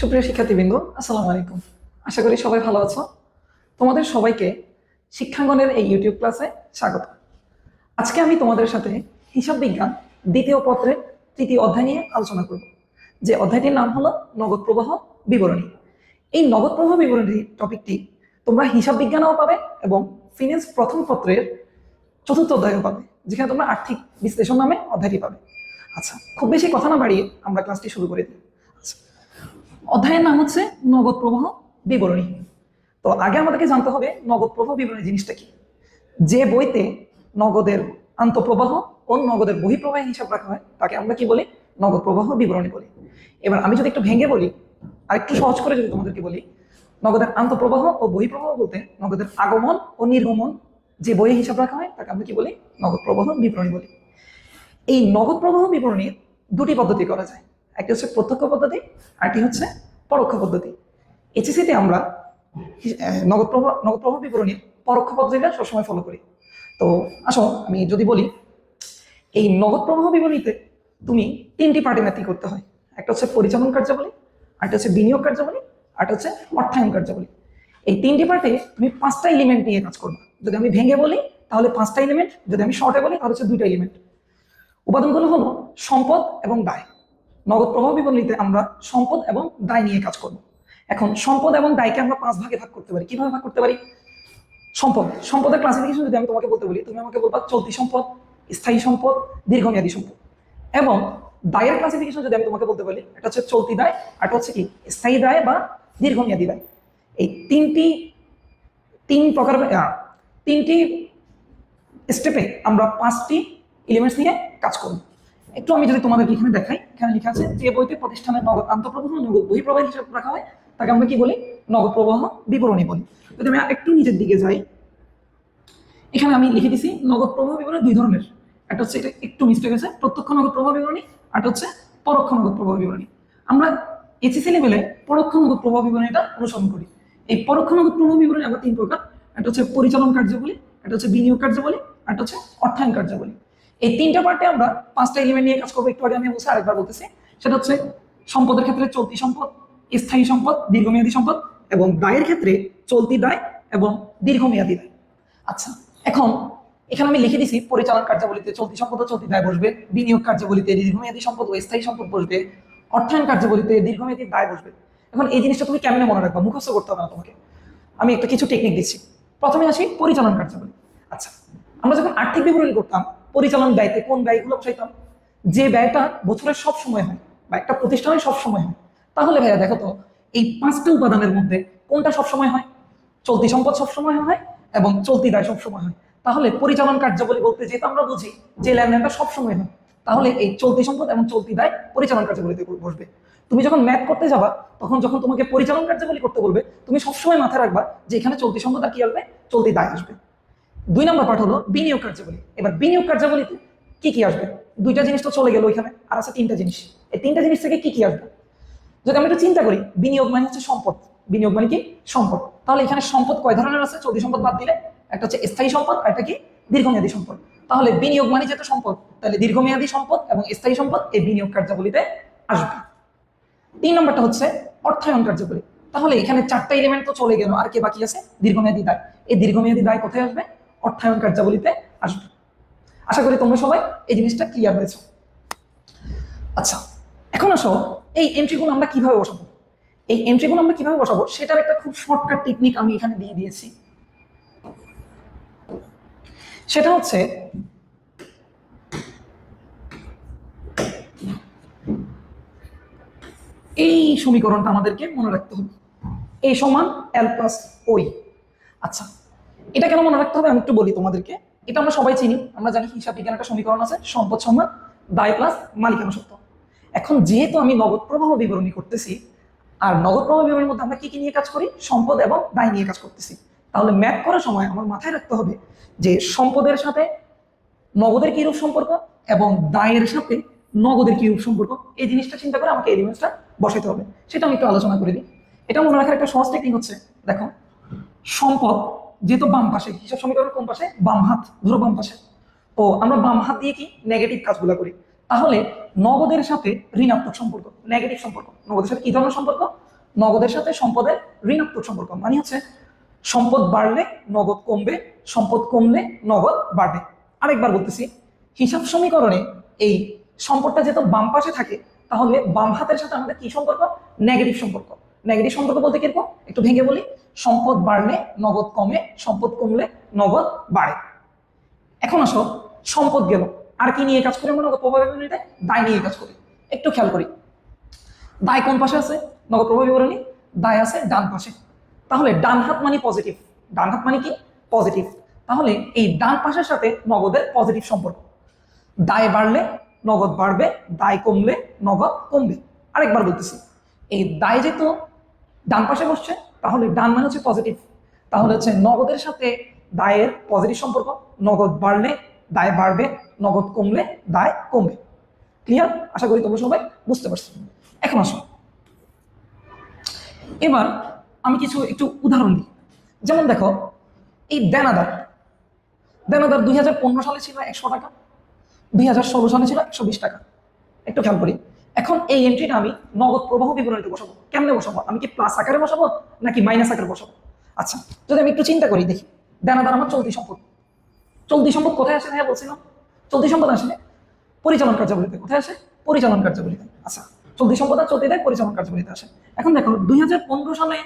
সুপ্রিয় শিক্ষার্থীবৃন্দ, আসসালামু আলাইকুম। আশা করি সবাই ভালো আছো। তোমাদের সবাইকে শিক্ষাঙ্গনের এই ইউটিউব ক্লাসে স্বাগত। আজকে আমি তোমাদের সাথে হিসাব বিজ্ঞান দ্বিতীয় পত্রের তৃতীয় অধ্যায় নিয়ে আলোচনা করব। যে অধ্যায়টির নাম হলো নগদ প্রবাহ বিবরণী। এই নগদ প্রবাহ বিবরণী টপিকটি তোমরা হিসাব বিজ্ঞানও পাবে এবং ফিনান্স প্রথম পত্রের চতুর্থ অধ্যায়ও পাবে, যেখানে তোমরা আর্থিক বিশ্লেষণ নামে অধ্যায়টি পাবে। আচ্ছা খুব বেশি কথা না বাড়িয়ে আমরা ক্লাসটি শুরু করে দিই। অধ্যায়ের নাম হচ্ছে নগদ প্রবাহ বিবরণী। তো আগে আমাদেরকে জানতে হবে নগদ প্রবাহ বিবরণী জিনিসটা কি? যে বইতে নগদের আন্তঃপ্রবাহ ও নগদের বহিঃপ্রবাহ হিসাব রাখা হয়, তাকে আমরা কি বলি? নগদ প্রবাহ বিবরণী বলি। এবার আমি যদি একটু ভেঙে বলি আর একটু সহজ করে যদি তোমাদেরকে বলি, নগদের আন্তঃপ্রবাহ ও বহিঃপ্রবাহ বলতে নগদের আগমন ও নির্গমন যে বইয়ে হিসাব রাখা হয়, তাকে আমরা কি বলি? নগদ প্রবাহ বিবরণী বলি। এই নগদ প্রবাহ বিবরণীর দুটি পদ্ধতি করা যায়। একটি হচ্ছে প্রত্যক্ষ পদ্ধতি আরটি হচ্ছে পরোক্ষ পদ্ধতি। এইচএসিতে আমরা নগদ প্রবাহ নগদ প্রবাহ বিবরণীর পরোক্ষ পদ্ধতিটা সবসময় ফলো করি। তো আসো, আমি যদি বলি, এই নগদ প্রবাহ বিবরণীতে তুমি তিনটি পার্টি ম্যাথি করতে হয়? একটা হচ্ছে পরিচালন কার্যাবলী, আরেকটা হচ্ছে বিনিয়োগ কার্যাবলী, আরেকটা হচ্ছে অর্থায়ন কার্যাবলী। এই তিনটি পার্টে তুমি পাঁচটা এলিমেন্ট নিয়ে কাজ করবে। যদি আমি ভেঙে বলি, তাহলে পাঁচটা এলিমেন্ট যদি আমি শর্টে বলি, তাহলে হচ্ছে দুইটা এলিমেন্ট উপাদানগুলো হলো সম্পদ এবং দায়। নগদ প্রবাহ বিবরণীতে আমরা সম্পদ এবং দায় নিয়ে কাজ করব। এখন সম্পদ এবং দায়কে আমরা পাঁচ ভাগে ভাগ করতে পারি। কীভাবে ভাগ করতে পারি? সম্পদ। সম্পদের ক্লাসিফিকেশন যদি আমি তোমাকে বলতে বলি, তুমি আমাকে বলবা চলতি সম্পদ, স্থায়ী সম্পদ, দীর্ঘমেয়াদী সম্পদ। এবং দায়ের ক্লাসিফিকেশন যদি আমি তোমাকে বলতে বলি, এটা হচ্ছে চলতি দায় এটা হচ্ছে কি? স্থায়ী দায় বা দীর্ঘমেয়াদী দায়। এই তিনটি, তিন প্রকার তিনটি স্টেপে আমরা পাঁচটি এলিমেন্টস নিয়ে কাজ করব। একটু আমি যদি তোমাদের এখানে দেখাই, এখানে লেখা আছে যে বইতে প্রতিষ্ঠানের নগদ আন্তঃপ্রবাহ নগদ বহিঃপ্রবাহ হিসাব রাখা হয়। তাকে আমরা কি বলি? নগদ প্রবাহ বিবরণী বলি। যদি আমি একটু নিচের দিকে যাই, এখানে আমি লিখে দিছি নগদ প্রবাহ বিবরণী দুই ধরনের। একটা হচ্ছে এটা একটু মিস্টেক আছে প্রত্যক্ষ নগদ প্রবাহ বিবরণী, আর হচ্ছে পরোক্ষ নগদ প্রবাহ বিবরণী। আমরা এইচএসি লেভেলে পরোক্ষ নগদ প্রবাহ বিবরণীটা অনুসরণ করি। এই পরোক্ষ নগদ প্রবাহ বিবরণী আমরা তিন প্রকার। একটা হচ্ছে পরিচালন কার্যাবলী, একটা হচ্ছে বিনিয়োগ কার্যাবলী, আর একটা হচ্ছে অর্থায়ন কার্যাবলী। এই তিনটা পার্টে আমরা পাঁচটা এলিমেন্ট নিয়ে কাজ করব। একটু আগে আমি বলছি আরেকবার বলতেছি। সেটা হচ্ছে সম্পদের ক্ষেত্রে চলতি সম্পদ, স্থায়ী সম্পদ, দীর্ঘমেয়াদী সম্পদ এবং দায়ের ক্ষেত্রে চলতি দায় এবং দীর্ঘমেয়াদী দায় আচ্ছা এখন এখানে আমি লিখে দিছি পরিচালন কার্যাবলীতে চলতি সম্পদ ও চলতি দায় বসবে, বিনিয়োগ কার্যাবলীতে দীর্ঘমেয়াদী সম্পদ ও স্থায়ী সম্পদ বসবে, অর্থায়ন কার্যাবলীতে দীর্ঘমেয়াদী দায় বসবে। এখন এই জিনিসটা তুমি কেমনে মনে রাখবা? মুখস্থ করতে হবে না তোমাকে। আমি একটা কিছু টেকনিক দিচ্ছি। প্রথমে আসি পরিচালন কার্যাবলী। আচ্ছা আমরা যখন আর্থিক বিবরণী করতাম পরিচালন ব্যয়তে কোন ব্যয়গুলো বসাইতাম যে ব্যয়টা বছরের সব সময় হয় বা একটা প্রতিষ্ঠানে সব সময় হয়, তাহলে ভাইয়া দেখো তো, এই পাঁচটা উপাদানের মধ্যে কোনটা সব সময় হয়? চলতি সম্পদ সব সময় হয় এবং চলতি দায় সব সময় হয়। তাহলে পরিচালন কার্যাবলী বলতে যেহেতু আমরা বুঝি যে লেনদেনটা সব সময় হয়, তাহলে এই চলতি সম্পদ এবং চলতি দায় পরিচালন কার্যাবলীতে বসবে। তুমি যখন ম্যাথ করতে যাবা, তখন যখন তোমাকে পরিচালন কার্যাবলী করতে বলবে, তুমি সবসময় মাথায় রাখবা যে এখানে চলতি সম্পদ আর কি আসবে? চলতি দায় আসবে। দুই নম্বর পার্ট হলো বিনিয়োগ কার্যাবলী। এবার বিনিয়োগ কার্যাবলীতে কি কি আসবে? দুইটা জিনিস তো চলে গেল ওইখানে, আর আছে তিনটা জিনিস। এই তিনটা জিনিস থেকে কি কি আসবে? যদি আমরা একটু চিন্তা করি, বিনিয়োগ মানে হচ্ছে সম্পদ। বিনিয়োগ মানে কি? সম্পদ। তাহলে এখানে সম্পদ কয় ধরনের আছে? চলতি সম্পদ বাদ দিলে একটা হচ্ছে স্থায়ী সম্পদ আর একটা কি? দীর্ঘমেয়াদী সম্পদ। তাহলে বিনিয়োগ মানে যেহেতু সম্পদ, তাহলে দীর্ঘমেয়াদী সম্পদ এবং স্থায়ী সম্পদ এই বিনিয়োগ কার্যাবলীতে আসবে। তিন নম্বরটা হচ্ছে অর্থায়ন কার্যাবলী। তাহলে এখানে চারটা এলিমেন্ট তো চলে গেল, আর কে বাকি আছে? দীর্ঘমেয়াদী দায়। এই দীর্ঘমেয়াদী দায় কোথায় আসবে? অর্থায়ন কার্যাবলীতে আসবে। আশা করি তোমরা সবাই এই জিনিসটা ক্লিয়ার হয়েছে। আচ্ছা এখন আসো, এই এন্ট্রিগুলো আমরা কীভাবে বসাবো? এই এন্ট্রিগুলো আমরা কীভাবে বসাবো? সেটার একটা খুব শর্টকাট টেকনিক আমি এখানে দিয়ে দিয়েছি। সেটা হচ্ছে, এই সমীকরণটা আমাদেরকে মনে রাখতে হবে। এই সমান এল প্লাস ওই আচ্ছা এটা কেন মনে রাখতে হবে? আমি একটু বলি তোমাদেরকে। এটা আমরা সবাই চিনি। আমরা জানি হিসাব বিজ্ঞান একটা সমীকরণ আছে, সম্পদ সমান দায় প্লাস মালিকানা সত্য এখন যেহেতু আমি নগদ প্রবাহ বিবরণী করতেছি, আর নগদ প্রবাহ বিবরণীর মধ্যে আমরা কি কি নিয়ে কাজ করি? সম্পদ এবং দায় নিয়ে কাজ করতেছি। তাহলে ম্যাপ করার সময় আমার মাথায় রাখতে হবে যে সম্পদের সাথে নগদের কিরূপ সম্পর্ক এবং দায়ের সাথে নগদের কিরূপ সম্পর্ক। এই জিনিসটা চিন্তা করে আমাকে এই জিনিসটা বসাইতে হবে। সেটা আমি একটু আলোচনা করে দিই এটা মনে রাখার একটা সহজ টেকনিক হচ্ছে, দেখো, সম্পদ যেহেতু বাম পাশে, হিসাব সমীকরণ কোন পাশে? বাম হাত, ধরো বাম পাশে। তো আমরা বাম হাত দিয়ে কি? নেগেটিভ কাজগুলো করি। তাহলে নগদের সাথে ঋণাত্মক সম্পর্ক। নেগেটিভ সম্পর্ক। নগদের সাথে কি ধরনের সম্পর্ক? নগদের সাথে সম্পদের ঋণাত্মক সম্পর্ক। মানে হচ্ছে সম্পদ বাড়লে নগদ কমবে, সম্পদ কমলে নগদ বাড়বে। আরেকবার বলতেছি, হিসাব সমীকরণে এই সম্পদটা যেহেতু বাম পাশে থাকে, তাহলে বাম হাতের সাথে আমাদের কি সম্পর্ক? নেগেটিভ সম্পর্ক। নেগেটিভ সম্পর্ক বলতে কীরকম একটু ভেঙে বলি। সম্পদ বাড়লে নগদ কমে, সম্পদ কমলে নগদ বাড়ে। এখন আসো, সম্পদ গেল। আর কি নিয়ে কাজ করি আমরা? নগদ প্রভাব বিবরণীতে দায় নিয়ে কাজ করি। একটু খেয়াল করি। দায় কোন পাশে আছে? নগদ প্রভাব বিবরণী। দায় আছে ডান পাশে। তাহলে ডান হাত মানে পজিটিভ ডান হাত মানে কি? পজিটিভ তাহলে এই ডান পাশের সাথে নগদের পজিটিভ সম্পর্ক। দায় বাড়লে নগদ বাড়বে, দায় কমলে নগদ কমবে। আরেকবার বলতেছি। এই দায় যেহেতু ডান পাশে বসছে, তাহলে ডান মানে হচ্ছে পজিটিভ তাহলে হচ্ছে নগদের সাথে দায়ের পজিটিভ সম্পর্ক, নগদ বাড়লে দায় বাড়বে, নগদ কমলে দায় কমবে। ক্লিয়ার আশা করি তোমরা সবাই বুঝতে পারছ। এখন আসো। এবার আমি কিছু একটু উদাহরণ দিই। যেমন দেখো, এই দেনাদার। দেনাদার দুই হাজার পনেরো সালে ছিল একশো টাকা, দুই হাজার ষোলো সালে ছিল একশো বিশ টাকা। একটু খেয়াল করি। এখন এই এন্ট্রিটা আমি নগদ প্রবাহ বিবরণীতে বসাবো। কেমনে বসাবো? আমি কি প্লাস আকারে বসাবো নাকি মাইনাস আকারে বসাবো? আচ্ছা যদি আমি একটু চিন্তা করি, দেখি। দেনাদার আমার চলতি সম্পদ। চলতি সম্পদ কোথায় আসে হ্যাঁ বলছিলাম চলতি সম্পদ আসে পরিচালন কার্যাবলীতে। কোথায় আসে? পরিচালন কার্যাবলীতে। আচ্ছা চলতি সম্পদ আর চলতি দেয় পরিচালন কার্যাবলীতে আসে। এখন দেখো, দুই হাজার পনেরো সালে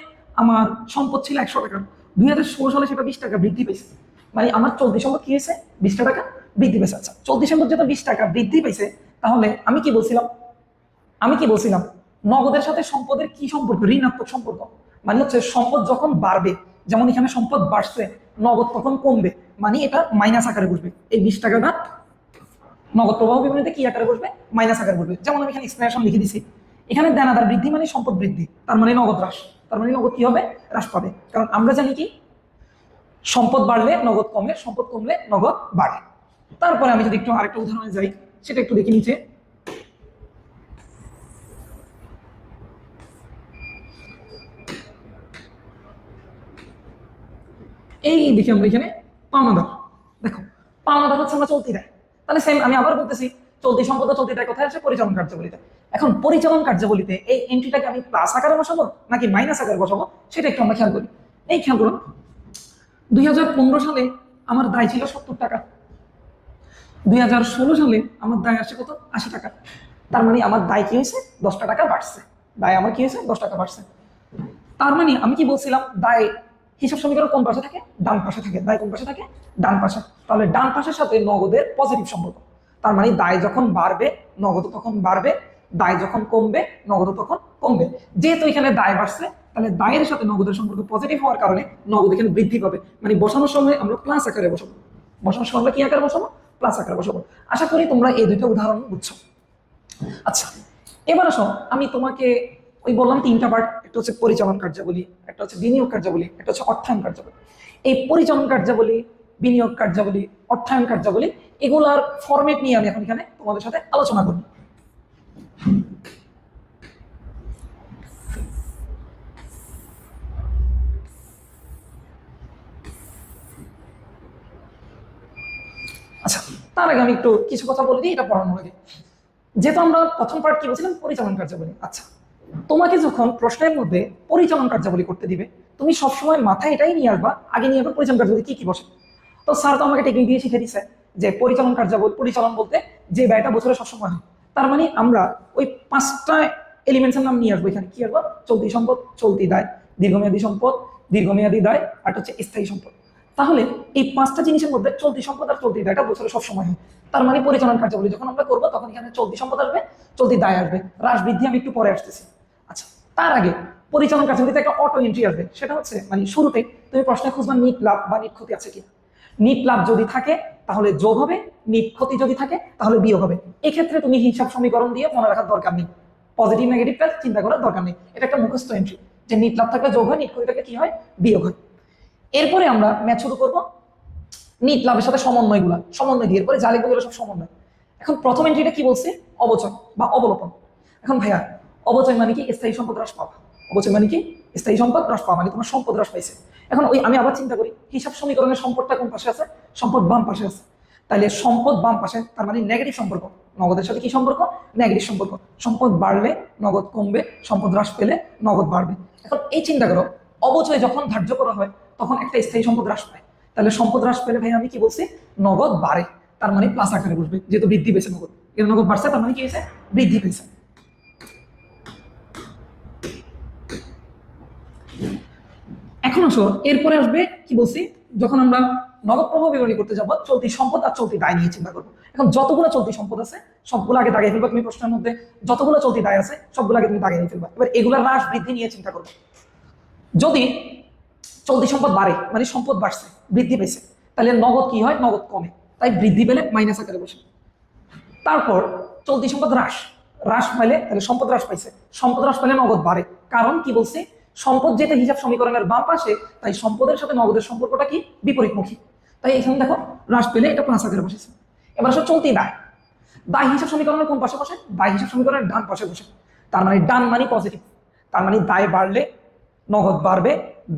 আমার সম্পদ ছিল একশো টাকা। দুই হাজার ষোলো সালে সেটা বিশ টাকা বৃদ্ধি পেয়েছে। মানে আমার চলতি সম্পদ কি হয়েছে? বিশটা টাকা বৃদ্ধি পেয়েছে। আচ্ছা চলতি সম্পদ যেটা বিশ টাকা বৃদ্ধি পেয়েছে, তাহলে আমি কি বলছিলাম? আমি কি বলছিলাম? নগদের সাথে সম্পদের কি সম্পর্ক? ঋণাত্মক সম্পর্ক। মানে হচ্ছে সম্পদ যখন বাড়বে, যেমন এখানে সম্পদ বাড়ছে, নগদ তখন কমবে। মানে এটা মাইনাস আকারে বসবে। এই বিশ টাকাটা নগদ প্রবাহ বিবরণীতে কি আকারে বসবে? মাইনাস আকারে বসবে। যেমন আমি এখানে এক্সপ্লেনেশন লিখে দিছি। এখানে দেনাদার বৃদ্ধি মানে সম্পদ বৃদ্ধি। তার মানে নগদ হ্রাস। তার মানে নগদ কি হবে? হ্রাস পাবে। কারণ আমরা জানি কি? সম্পদ বাড়লে নগদ কমে, সম্পদ কমলে নগদ বাড়ে। তারপরে আমি যদি একটু আরেকটা উদাহরণে যাই, সেটা একটু দেখে নিচে। এই দেখি আমরা এখানে পাওনাদার দেখো পাওনাদার হচ্ছে আমরা চলতি দেয় তাহলে সেম আমি আবার বলতেছি, চলতি সম্পদ চলতি দেয় কোথায় আছে? পরিচালন কার্যাবলীতে। এখন পরিচালন কার্যাবলীতে এই এন্ট্রিটাকে আমি প্লাস আকারে বসাবো নাকি মাইনাস আকারে বসাবো? সেটা একটু আমরা খেয়াল করি। এই খেয়াল করুন, দুই হাজার পনেরো সালে আমার দায় ছিল সত্তর টাকা। দুই হাজার ষোলো সালে আমার দায় আসছে কত? আশি টাকা। তার মানে আমার দায় কি হয়েছে? দশটা টাকা বাড়ছে। দায় আমার কি হয়েছে? দশ টাকা বাড়ছে। তার মানে আমি কি বলছিলাম? দায় হিসাব সমীকরণ কোন পাশে থাকে? ডান পাশে থাকে। দায় কোন পাশে থাকে? ডান পাশে। তাহলে ডান পাশের সাথে নগদের পজিটিভ সম্পর্ক। তার মানে দায় যখন বাড়বে, নগদ তখন বাড়বে, দায় যখন কমবে, নগদ তখন কমবে। যেহেতু এখানে দায় বাড়ছে, তাহলে দায়ের সাথে নগদের সম্পর্ক পজিটিভ হওয়ার কারণে নগদ এখানে বৃদ্ধি পাবে। মানে বসানোর সময় আমরা প্লাস আকারে বসাবো। বসানোর সময় আমরা কি আকারে বসাবো? প্লাস আকারে বসাবো। আশা করি তোমরা এই দুইটা উদাহরণ বুঝছ। আচ্ছা এবার আসো, আমি তোমাকে ওই বললাম তিনটা পার্ট একটা হচ্ছে পরিচালন কার্যাবলী, একটা হচ্ছে বিনিয়োগ কার্যাবলী, একটা হচ্ছে অর্থায়ন কার্যাবলী। এই পরিচালন কার্যাবলী, বিনিয়োগ কার্যাবলী, অর্থায়ন কার্যাবলী, এগুলার ফরম্যাট নিয়ে আমি এখন এখানে তোমাদের সাথে আলোচনা করব। আচ্ছা তার আগে আমি একটু কিছু কথা বলে দিই, এটা পড়ানোর আগে। যেহেতু আমরা প্রথম পার্ট কি বলছিলাম? পরিচালন কার্যাবলী। আচ্ছা তোমাকে যখন প্রশ্নের মধ্যে পরিচালন কার্যাবলী করতে দিবে, তুমি সবসময় মাথায় এটাই নিয়ে আসবা, আগে নিয়ে আসবা পরিচালন কার্যাবলী কি কি বসে। তো স্যার তো আমাকে টেকনিক দিয়ে শিখে দিচ্ছে যে পরিচালন কার্যাবলী, পরিচালন বলতে যে ব্যয়টা বছরে সবসময় হয়, তার মানে আমরা ওই পাঁচটা এলিমেন্টসের নাম নিয়ে আসব এখানে। কি আসব? চলতি সম্পদ, চলতি দায়, দীর্ঘমেয়াদী সম্পদ, দীর্ঘমেয়াদী দায়, আর হচ্ছে স্থায়ী সম্পদ। তাহলে এই পাঁচটা জিনিসের মধ্যে চলতি সম্পদ আর চলতি দায়টা বছরে সবসময় হয়। তার মানে পরিচালন কার্যাবলী যখন আমরা করব, তখন এখানে চলতি সম্পদ আসবে, চলতি দায় আসবে। হ্রাস বৃদ্ধি আমি একটু পরে আসতেছি। আচ্ছা তার আগে পরিচালন কার্যাবলীতে একটা অটো এন্ট্রি আসবে। সেটা হচ্ছে মানে শুরুতে তুমি প্রশ্নে খুঁজবা নিট লাভ বা নিট ক্ষতি আছে কি নিট লাভ যদি থাকে, তাহলে যোগ হবে, নিট ক্ষতি যদি থাকে, তাহলে বিয়োগ হবে। এক্ষেত্রে তুমি হিসাব সমীকরণ দিয়ে মনে রাখার দরকার নেই। পজিটিভ নেগেটিভটা চিন্তা করার দরকার নেই। এটা একটা মুখস্থ এন্ট্রি যে নিট লাভ থাকলে যোগ হয়, নিট ক্ষতি থাকলে কি হয়? বিয়োগ হয়। এরপরে আমরা ম্যাচ শুরু করব। নিট লাভের সাথে সমন্বয়গুলো। সমন্বয় দিয়ে এরপরে লিখব সব সমন্বয়। এখন প্রথম এন্ট্রিটা কি বলছে? অবচয় বা অবলোপন। এখন ভাইয়া অবচয় মানে কি? স্থায়ী সম্পদ হ্রাস পাওয়া। অবচয় মানে কি? স্থায়ী সম্পদ হ্রাস পাওয়া মানে তোমার সম্পদ হ্রাস পাইছে। এখন ওই আমি আবার চিন্তা করি, হিসাব সমীকরণের সম্পদটা কোন পাশে আছে? সম্পদ বাম পাশে আছে। তাহলে সম্পদ বাম পাশে, তার মানে নেগেটিভ সম্পর্ক। নগদের সাথে কি সম্পর্ক? নেগেটিভ সম্পর্ক। সম্পদ বাড়লে নগদ কমবে, সম্পদ হ্রাস পেলে নগদ বাড়বে। এখন এই চিন্তা করো, অবচয় যখন ধার্য করা হয়, তখন একটা স্থায়ী সম্পদ হ্রাস পায়। তাহলে সম্পদ হ্রাস পেলে ভাই আমি কি বলছি? নগদ বাড়ে। তার মানে প্লাস আকারে বসবে, যেহেতু বৃদ্ধি পেয়েছে নগদ। এর নগদ বাড়ছে, তার মানে কি হয়েছে? বৃদ্ধি পেয়েছে। এখন আসো, এরপরে আসবে, কি বলছি, যখন আমরা নগদ প্রভাব বিবরণী করতে যাব, চলতি সম্পদ আর চলতি দায় নিয়ে চিন্তা করব। এখন যতগুলো চলতি সম্পদ আছে, সবগুলো আগে দাগিয়ে ফেলবা তুমি প্রশ্নের মধ্যে, যতগুলো চলতি দায় আছে, সবগুলো আগে তুমি দাগিয়ে ফেলবা। এবার এগুলোর হ্রাস বৃদ্ধি নিয়ে চিন্তা করব যদি চলতি সম্পদ বাড়ে মানে সম্পদ বাড়ছে, বৃদ্ধি পেয়েছে তাহলে নগদ কি হয়? নগদ কমে। তাই বৃদ্ধি পেলে মাইনাস আকারে বসে। তারপর চলতি সম্পদ হ্রাস। হ্রাস পাইলে তাহলে সম্পদ হ্রাস পাইছে। সম্পদ হ্রাস পাইলে নগদ বাড়ে। কারণ কি বলছে? সম্পদ যেটা হিসাব সমীকরণের বাম পাশে, তাই সম্পদের সাথে নগদের সম্পর্কটা কি? বিপরীতমুখী। তাই এখানে দেখো, হ্রাস পেলে এটা প্লাস আকারে বসেছে। এবার আসলে চলতি দায়। দায় হিসাব সমীকরণের কোন পাশে বসে? দায় হিসাব সমীকরণের ডান পাশে বসে। তার মানে ডান মানে পজিটিভ তার মানে দায় বাড়লে নগদ বাড়বে,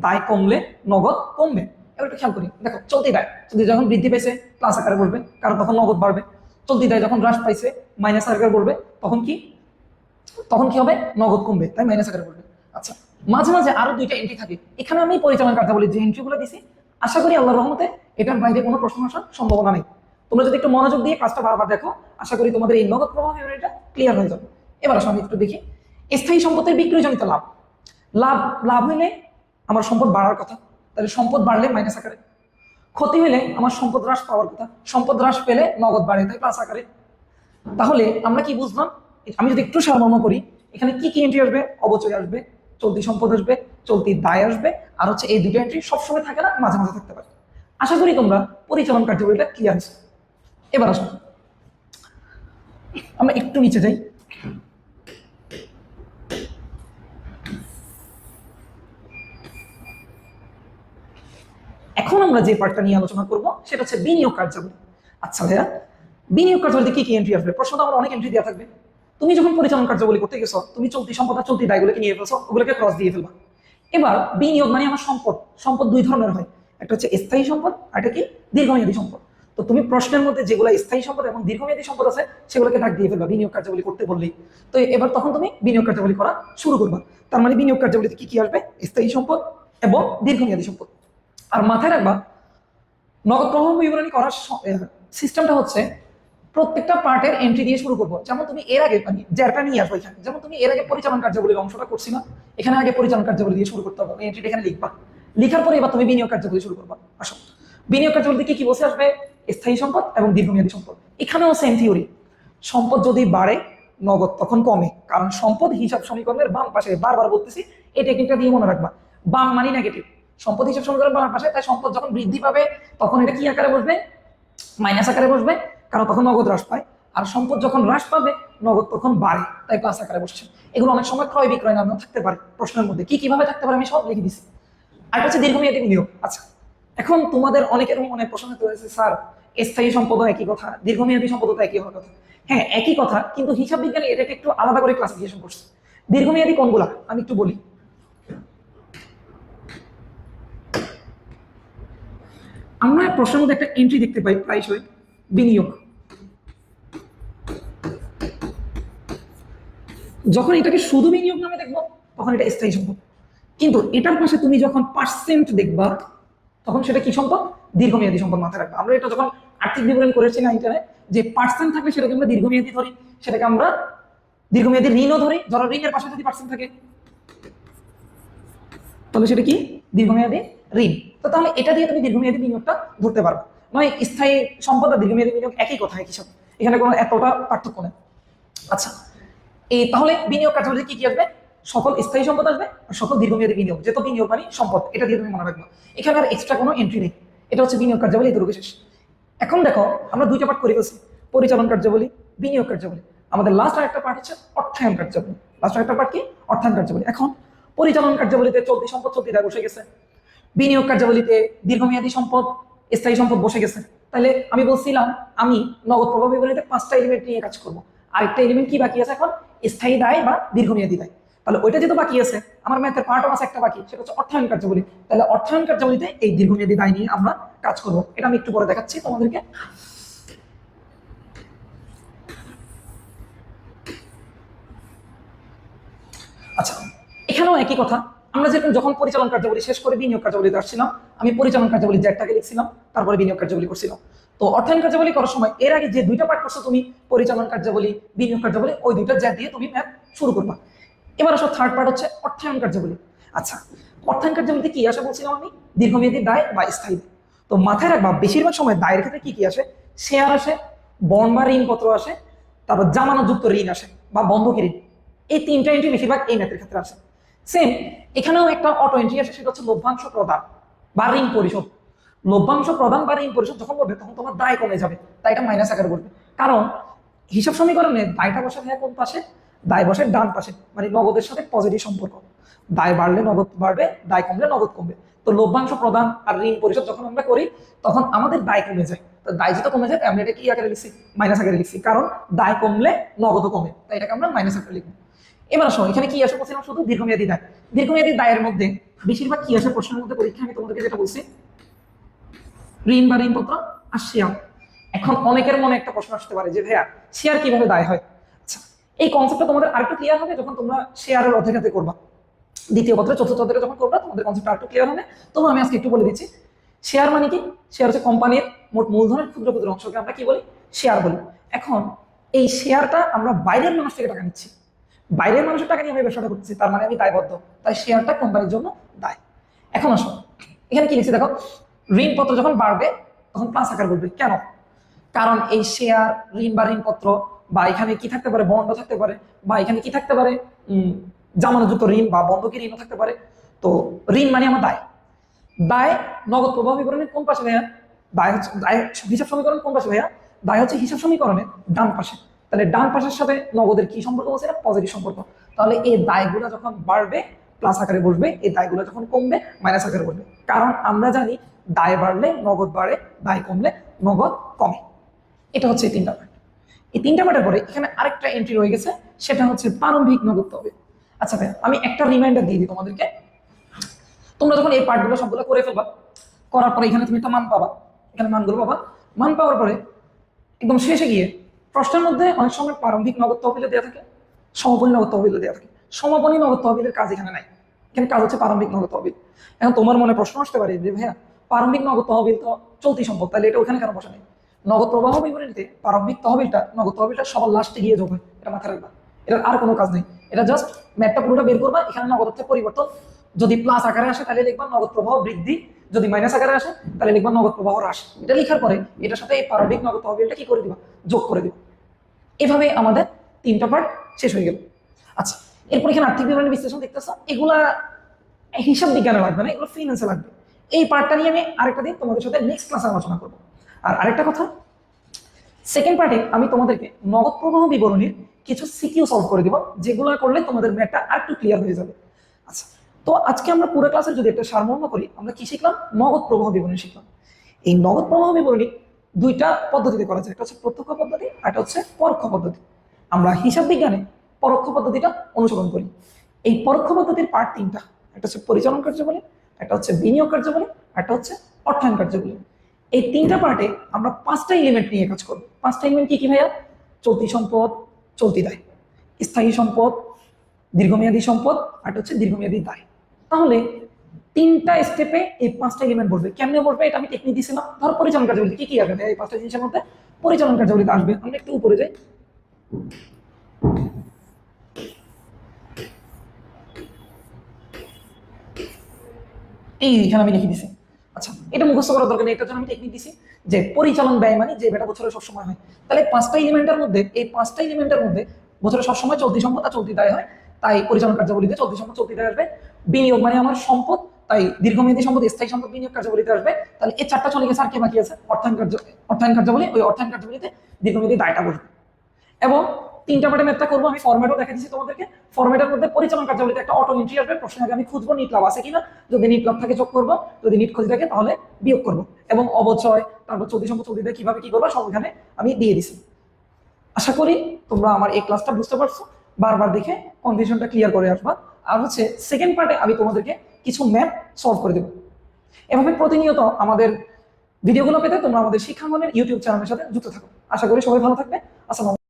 দায় কমলে নগদ কমবে। এবার একটু খেয়াল করি। দেখো, চলতি দায়। চলতি যখন বৃদ্ধি পেয়েছে প্লাস আকারে বলবে কারণ তখন নগদ বাড়বে। চলতি দায় যখন হ্রাস পাইছে মাইনাস আকারে বলবে তখন কি? তখন কি হবে? নগদ কমবে, তাই মাইনাস আকারে বলবে আচ্ছা মাঝে মাঝে আরও দুইটা এন্ট্রি থাকে। এখানে আমি পরিচালনা কার্যাবলী যে এন্ট্রিগুলো দিছি। আশা করি আল্লাহর রহমতে এটার বাইরে কোনো প্রশ্ন আসার সম্ভাবনা নেই। তোমরা যদি একটু মনোযোগ দিয়ে কাজটা বারবার দেখো, আশা করি তোমাদের এই নগদ প্রবাহ এটা ক্লিয়ার হয়ে যাবে। এবার আসো আমি একটু দেখি। স্থায়ী সম্পদের বিক্রয়জনিত লাভ। লাভ লাভ হইলে আমার সম্পদ বাড়ার কথা, তাহলে সম্পদ বাড়লে মাইনাস আকারে। ক্ষতি হলে আমার সম্পদ হ্রাস পাওয়ার কথা, সম্পদ হ্রাস পেলে নগদ বাড়ে, তাই প্লাস আকারে। তাহলে আমরা কি বুঝলাম? আমি যদি একটু সারমর্ম করি, এখানে কি কি এন্ট্রি আসবে? অবচয় আসবে। চলতি সম্পদ আসবে, চলতি দায় আসবে, আর হচ্ছে এই দুটো এন্ট্রি সবসময় থাকে না, মাঝে মাঝে থাকতে পারে। আশা করি তোমরা পরিচালন কার্যবলীটা ক্লিয়ার আছে। এবার আসো। আমরা একটু নিচে যাই। এখন আমরা যে পার্টটা নিয়ে আলোচনা করব, সেটা হচ্ছে বিনিয়োগ কার্যাবলী। আচ্ছা ভাইয়া, বিনিয়োগ কার্যাবলীতে কি কি এন্ট্রি আসবে? প্রশ্ন তো আমার অনেক এন্ট্রি দেওয়া থাকবে। তুমি যখন পরিচালন কার্যাবলী করতে গেছো, তুমি চলতি সম্পদ আর চলতি দায়গুলোকে নিয়ে ফেলছো, ওগুলোকে ক্রস দিয়ে ফেলবা। এবার বিনিয়োগ মানে আমার সম্পদ সম্পদ দুই ধরনের হয়। একটা হচ্ছে স্থায়ী সম্পদ, আর একটা কি? দীর্ঘমেয়াদী সম্পদ। তো তুমি প্রশ্নের মধ্যে যেগুলো স্থায়ী সম্পদ এবং দীর্ঘমেয়াদী সম্পদ আছে, সেগুলোকে ডাক দিয়ে ফেলবা বিনিয়োগ কার্যাবলী করতে বললেই। তো এবার তখন তুমি বিনিয়োগ কার্যাবলী করা শুরু করবা। তার মানে বিনিয়োগ কার্যাবলীতে কি কি আসবে? স্থায়ী সম্পদ এবং দীর্ঘমেয়াদী সম্পদ। আর মাথায় রাখবা, নগদ প্রবাহ বিবরণী করার সিস্টেমটা হচ্ছে প্রত্যেকটা পার্টের এন্ট্রি দিয়ে শুরু করব। যেমন তুমি এর আগে মানে জ্যারটা নিয়ে আসব এখানে যেমন তুমি এর আগে পরিচালন কার্যাবলীর অংশটা করছি না, এখানে আগে পরিচালন কার্যাবলী দিয়ে শুরু করতে হবে। এন্ট্রিটা এখানে লিখবা। লিখার পরে এবার তুমি বিনিয়োগ কার্যাবলী শুরু করবা। আসো। বিনিয়োগ কার্যাবলীতে কি কি বসে আসবে? স্থায়ী সম্পদ এবং দীর্ঘমেয়াদী সম্পদ। এখানেও সেম থিওরি সম্পদ যদি বাড়ে, নগদ তখন কমে। কারণ সম্পদ হিসাব সমীকরণের বাম পাশে, বারবার বলতেছি, এই টেকনিকটা দিয়ে মনে রাখবা। বাম মানে নেগেটিভ সম্পদ হিসাব সমীকরণ বাম পাশে, তাই সম্পদ যখন বৃদ্ধি পাবে, তখন এটা কি আকারে বসবে? মাইনাস আকারে বসবে। কারণ তখন নগদ হ্রাস পায়। আর সম্পদ যখন হ্রাস পাবে, নগদ তখন বাড়ে। তাই প্লাস আকারে বসছে। এগুলো অনেক সময় ক্রয় বিক্রয় নামেও থাকতে পারে প্রশ্নের মধ্যে। কি কীভাবে থাকতে পারে আমি সব লিখে দিচ্ছি আর হচ্ছে দীর্ঘমেয়াদী বিনিয়োগ। আচ্ছা এখন তোমাদের অনেকের মনে প্রশ্ন হয়েছে স্যার, স্থায়ী সম্পদও একই কথা? দীর্ঘমেয়াদী সম্পদও একই হওয়ার কথা? হ্যাঁ একই কথা, কিন্তু হিসাব বিজ্ঞানী এটাকে একটু আলাদা করে ক্লাসিফিকেশন করছে। দীর্ঘমেয়াদী কোনগুলা? আমি একটু বলি। আমরা প্রশ্নের মধ্যে একটা এন্ট্রি দেখতে পাই প্রায়শই। বিনিয়োগ। যখন এটাকে শুধু বিনিয়োগ নামে দেখব, তখন এটা স্থায়ী সম্পদ। কিন্তু এটার পাশে তুমি যখন পার্সেন্ট দেখবা, তখন সেটা কি সম্পদ? দীর্ঘমেয়াদী সম্পদ মাথায় রাখবা। আমরা এটা যখন আর্থিক বিবরণ করেছি না ইন্টারনে যে পার্সেন্ট থাকলে সেটাকে আমরা দীর্ঘমেয়াদী ধরি, সেটাকে আমরা দীর্ঘমেয়াদী ঋণও ধরি। ধরো ঋণের পাশে যদি পার্সেন্ট থাকে, তাহলে সেটা কি? দীর্ঘমেয়াদী ঋণ। তো তাহলে এটা দিয়ে তুমি দীর্ঘমেয়াদী বিনিয়োগটা ধরতে পারবে। নয় স্থায়ী সম্পদ আর দীর্ঘমেয়াদী বিনিয়োগ একই কথা, একই সব। এখানে কোনো এতটা পার্থক্য নেই। আচ্ছা এই তাহলে বিনিয়োগ কার্যবলী কি কি আসবে? সকল স্থায়ী সম্পদ আসবে আর সকল দীর্ঘমেয়াদী বিনিয়োগ, যেহেতু বিনিয়োগ মানে সম্পদ, এটা দিয়ে তুমি মনে রাখবে। এখানে আর এক্সট্রা কোনো এন্ট্রি নেই। এটা হচ্ছে বিনিয়োগ কার্যাবলী এতটুকু শেষ এখন দেখো, আমরা দুইটা পার্ট করে ফেলছি। পরিচালন কার্যাবলী, বিনিয়োগ কার্যাবলী। আমাদের লাস্ট আরেকটা পার্ট হচ্ছে অর্থায়ন কার্যাবলী। লাস্ট আর একটা পার্ট কি? অর্থায়ন কার্যাবলী। এখন পরিচালন কার্যাবলীতে চলতি সম্পদ চলতি দায় বসে গেছে। বিনিয়োগ কার্যাবলীতে দীর্ঘমেয়াদী সম্পদ, স্থায়ী সম্পদ বসে গেছে। তাহলে আমি বলছিলাম, আমি নগদ প্রভাব বিবরণীতে পাঁচটা এলিমেন্ট নিয়ে কাজ করব। আরেকটা এলিমেন্ট কি বাকি আছে এখন? স্থায়ী দায় বা দীর্ঘমেয়াদী দায়। তাহলে ওইটা যেহেতু বাকি আছে, আমার ম্যাথের পার্ট আছে, একটা বাকি, সেটা হচ্ছে অর্থায়ন কার্যাবলী। তাহলে অর্থায়ন কার্যাবলীতে এই দীর্ঘমেয়াদী দায় নিয়ে আমরা কাজ করব। এটা আমি একটু পরে দেখাচ্ছি তোমাদেরকে। আচ্ছা এখানেও একই কথা। আমরা যেরকম যখন পরিচালন কার্যাবলী শেষ করে বিনিয়োগ কার্যাবলীতে আসছিলাম, আমি পরিচালন কার্যাবলী জ্যাকটাকে লিখছিলাম, তারপরে বিনিয়োগ কার্যাবলী করছিলাম। তো অর্থায়ন কার্যাবলী করার সময় এর আগে যে দুইটা পাঠ করছ তুমি, পরিচালন কার্যাবলী, বিনিয়োগ কার্যাবলী, ওই দুইটা জ্যা দিয়ে তুমি ম্যাথ শুরু করবা। এবার আসো থার্ড পার্ট হচ্ছে অর্থায়ন কার্যাবলী। আচ্ছা অর্থায়ন কার্যাবলীতে কি আসে বলছিলাম আমি? দীর্ঘমেয়াদী দায় বা স্থায়ী তো মাথায় রাখবা, বেশিরভাগ সময় দায়ের ক্ষেত্রে কি কি আসে? শেয়ার আসে বন বা ঋণপত্র আসে, তারপর জামানতযুক্ত ঋণ আসে বা বন্ধকি ঋণ। এই তিনটা এন্ট্রি বেশিরভাগ এই ম্যাথের ক্ষেত্রে আসে। সেম এখানেও একটা অটো এন্ট্রি আসে, সেটা হচ্ছে লভ্যাংশ প্রদান বা ঋণ পরিশোধ। লভ্যাংশ প্রদান বা ঋণ পরিশোধ যখন করবে, তখন তোমার দায় কমে যাবে। তাই এটা মাইনাস আকারে করবে কারণ হিসাব সমীকরণে দায়টা বসে ভাইয়া কোন পাশে? দায় বসে ডান পাশে মানে নগদের সাথে পজিটিভ সম্পর্ক। দায় বাড়লে নগদ বাড়বে, দায় কমলে নগদ কমবে। তো লভ্যাংশ প্রদান আর ঋণ পরিশোধ যখন আমরা করি, তখন আমাদের দায় কমে যায়। তো দায় যেটা কমে যায় আমরা এটা কি আকারে লিখছি? মাইনাস আকারে লিখছি। কারণ দায় কমলে নগদও কমে। তাই এটাকে আমরা মাইনাস আকারে লিখব। এবার আসো, এখানে কি আসে বলছিলাম শুধু দীর্ঘমেয়াদী দায়। দীর্ঘমেয়াদী দায়ের মধ্যে বেশিরভাগ কি আসে প্রশ্নের মধ্যে পরীক্ষা আমি তোমাদেরকে যেটা বলছি ঋণ বা ঋণপত্র? আর শেয়ার এখন অনেকের মনে একটা প্রশ্ন আসতে পারে যে, ভাইয়া শেয়ার কীভাবে দায় হয়? আচ্ছা এই কনসেপ্টটা তোমাদের আরেকটু ক্লিয়ার হবে যখন তোমরা শেয়ারের অধ্যায়টাতে করবা। দ্বিতীয় পত্রে, চতুর্থ অধ্যায়ে যখন করবা, তোমাদের কনসেপ্ট আরেকটু ক্লিয়ার হবে। তবু আমি আজকে একটু বলে দিচ্ছি। শেয়ার মানে কি? শেয়ার হচ্ছে কোম্পানির মোট মূলধনের ক্ষুদ্র ক্ষুদ্র অংশকে আমরা কি বলি? শেয়ার বলি। এখন এই শেয়ারটা আমরা বাইরের মানুষ থেকে টাকা নিচ্ছি। বাইরের মানুষের টাকা নিয়ে আমি ব্যবসাটা করতেছি, তার মানে আমি দায়বদ্ধ। তাই শেয়ারটা কোম্পানির জন্য দায়। এখন আসো। এখানে কি লিখছি দেখো? ঋণপত্র যখন বাড়বে তখন প্লাস আকার করবে কেন? কারণ এই শেয়ার ঋণ বা ঋণপত্র বা এখানে কি থাকতে পারে? বন্ড থাকতে পারে বা এখানে কি থাকতে পারে? উম, জামানতযুক্ত ঋণ বা বন্ধকি ঋণও থাকতে পারে। তো ঋণ মানে আমার দায়। দায় নগদ প্রবাহ বিবরণের কোন পাশে ভাইয়া? দায় হচ্ছে দায় হিসাব সমীকরণ কোন পাশে ভাইয়া? দায় হচ্ছে হিসাব সমীকরণের ডান পাশে। তাহলে ডান পাশের সাথে নগদের কি সম্পর্ক বলছে এটা পজিটিভ সম্পর্ক? তাহলে এই দায়গুলো যখন বাড়বে প্লাস আকারে বসবে, এই দায়গুলো যখন কমবে মাইনাস আকারে বসবে। কারণ আমরা জানি দায় বাড়লে নগদ বাড়ে, দায় কমলে নগদ কমে। এটা হচ্ছে এই তিনটা পার্ট এই তিনটা পার্টের পরে এখানে আরেকটা এন্ট্রি রয়ে গেছে, সেটা হচ্ছে প্রারম্ভিক নগদ তবে। আচ্ছা ভাই আমি একটা রিমাইন্ডার দিয়ে দিই তোমাদেরকে। তোমরা যখন এই পার্টগুলো সবগুলো করে ফেলবা, করার পরে এখানে তুমি একটা মান পাবা। এখানে মানগুলো পাবা। মান পাওয়ার পরে একদম শেষে গিয়ে প্রশ্নের মধ্যে অনেক সময় প্রারম্ভিক নগদ তহবিলে দেওয়া থাকে সমাপনী নগদ তহবিলে দেওয়া থাকে। সমাপনী নগদ তহবিলের কাজ এখানে নাই। এখানে কাজ হচ্ছে প্রারম্ভিক নগদ তহবিল। এখন তোমার মনে প্রশ্ন আসতে পারে যে, ভাইয়া, প্রারম্ভিক নগদ তহবিল তো চলতি সম্পদ তাহলে এটা ওখানে কেন বসা নেই? নগদ প্রবাহ বিবরণীতে প্রারম্ভিক তহবিলটা, নগদ তহবিলটা সবার লাস্টে গিয়ে যোগ এটা মাথায় রাখবা। এটার আর কোনো কাজ নেই। এটা জাস্ট ম্যাটটা পুরোটা বের করবা, এখানে নগদ অর্থে পরিবর্তন। যদি প্লাস আকারে আসে, তাহলে লিখবা নগদ প্রবাহ বৃদ্ধি। যদি মাইনাস আকারে আসে, তাহলে লিখবা নগদ প্রবাহ হ্রাস। এটা লেখার পরে এটার সাথে এই প্রারম্ভিক নগদ তহবিলটা কি করে দিবা? যোগ করে দিবা। এভাবে আমাদের তিনটা পার্ট শেষ হয়ে গেল। আচ্ছা এরপর এখানে আর্থিক বিবরণী বিশ্লেষণ দেখতেছ, এগুলা হিসাব বিজ্ঞানে লাগবে না, এগুলো ফিনান্সে লাগবে। এই পার্টটা নিয়ে আমি আরেকটা দিন তোমাদের সাথে নেক্সট ক্লাসে আলোচনা করব। আর আরেকটা কথা সেকেন্ড পার্টে আমি তোমাদেরকে নগদ প্রবাহ বিবরণীর কিছু সিকিউ সলভ করে দিব, যেগুলো করলে তোমাদের ম্যাথটা আর একটু ক্লিয়ার হয়ে যাবে। আচ্ছা তো আজকে আমরা পুরো ক্লাসের যদি একটা সারমর্ম করি, আমরা কি শিখলাম? নগদ প্রবাহ বিবরণী শিখলাম। এই নগদ প্রবাহ বিবরণী দুইটা পদ্ধতিতে করা যায়, একটা হচ্ছে প্রত্যক্ষ পদ্ধতি আর একটা হচ্ছে পরোক্ষ পদ্ধতি। আমরা হিসাব বিজ্ঞানে পরোক্ষ পদ্ধতিটা অনুসরণ করি। এই পরোক্ষ পদ্ধতির পার্ট তিনটা, একটা হচ্ছে পরিচালন কার্যাবলী একটা হচ্ছে বিনিয়োগ কার্যাবলী একটা হচ্ছে অর্থায়ন কার্যাবলী এই তিনটা পার্টে আমরা পাঁচটা এলিমেন্ট নিয়ে কাজ করব। পাঁচটা এলিমেন্ট কি কি ভাইয়া? চলতি সম্পদ, চলতি দায়। স্থায়ী সম্পদ, দীর্ঘমেয়াদী সম্পদ, আর হচ্ছে দীর্ঘমেয়াদী দায়। তাহলে তিনটা স্টেপে এই পাঁচটা এলিমেন্ট বলবে। কেমনে বলবে? এটা আমি টেকনিক দিছিলাম। ধর পরিচালন কার্যাবলী কি কি আসবে এই পাঁচটা জিনিসের মধ্যে? পরিচালন কার্যাবলীতে আসবে। আমরা একটু উপরে যাই। এইখানে আমি লিখে দিছি। আচ্ছা এটা মুখস্থ করার দরকার নেই, এটার জন্য আমি টেকনিক দিছি যে পরিচালন ব্যয় মানে যে বেটা বছরে সবসময় হয়। তাহলে পাঁচটা এলিমেন্টের মধ্যে, এই পাঁচটা এলিমেন্টের মধ্যে বছরে সবসময় চলতি সম্পদ আর চলতি দায় হয়, তাই পরিচালন কার্যাবলীতে চলতি সম্পদ চলতি দায় আসবে। বিনিয়োগ মানে আমার সম্পদ, তাই দীর্ঘমেয়াদী সম্পদ, স্থায়ী সম্পদ বিনিয়োগ কার্যাবলীতে আসবে। তাহলে এই চারটা চলে গেছে, আর কে বাকি আছে? অর্থায়ন কার্য, অর্থায়ন কার্যাবলী, ওই অর্থায়ন কার্যাবলীতে দীর্ঘমেয়াদী দায়টা বসবে। এবং তিনটা পার্টে ম্যাথটা করব, আমি ফরম্যাটও দেখা দিচ্ছি তোমাদেরকে। ফরম্যাটের মধ্যে পরিচালন কার্যাবলীতে একটা অটো এন্ট্রি আসবে প্রশ্ন আগে আমি খুঁজবো নিট লাভ আছে কিনা। যদি নিট লাভ থাকে যোগ করব, যদি নিট খুঁজে থাকে তাহলে বিয়োগ করব। এবং অবচয়, তারপর চৌধুরী সম্পদ চৌধুরী কীভাবে কি করব, সব এখানে আমি দিয়ে দিছি। আশা করি তোমরা আমার এই ক্লাসটা বুঝতে পারছ। বারবার দেখে কনফিউশনটা ক্লিয়ার করে আসবা। আর হচ্ছে সেকেন্ড পার্টে আমি তোমাদেরকে কিছু ম্যাথ সলভ করে দেবো। এভাবে প্রতিনিয়ত আমাদের ভিডিওগুলো পেতে তোমরা আমাদের শিক্ষাঙ্গনের ইউটিউব চ্যানেলের সাথে যুক্ত থাকো। আশা করি সবাই ভালো থাকবে। আসসালাম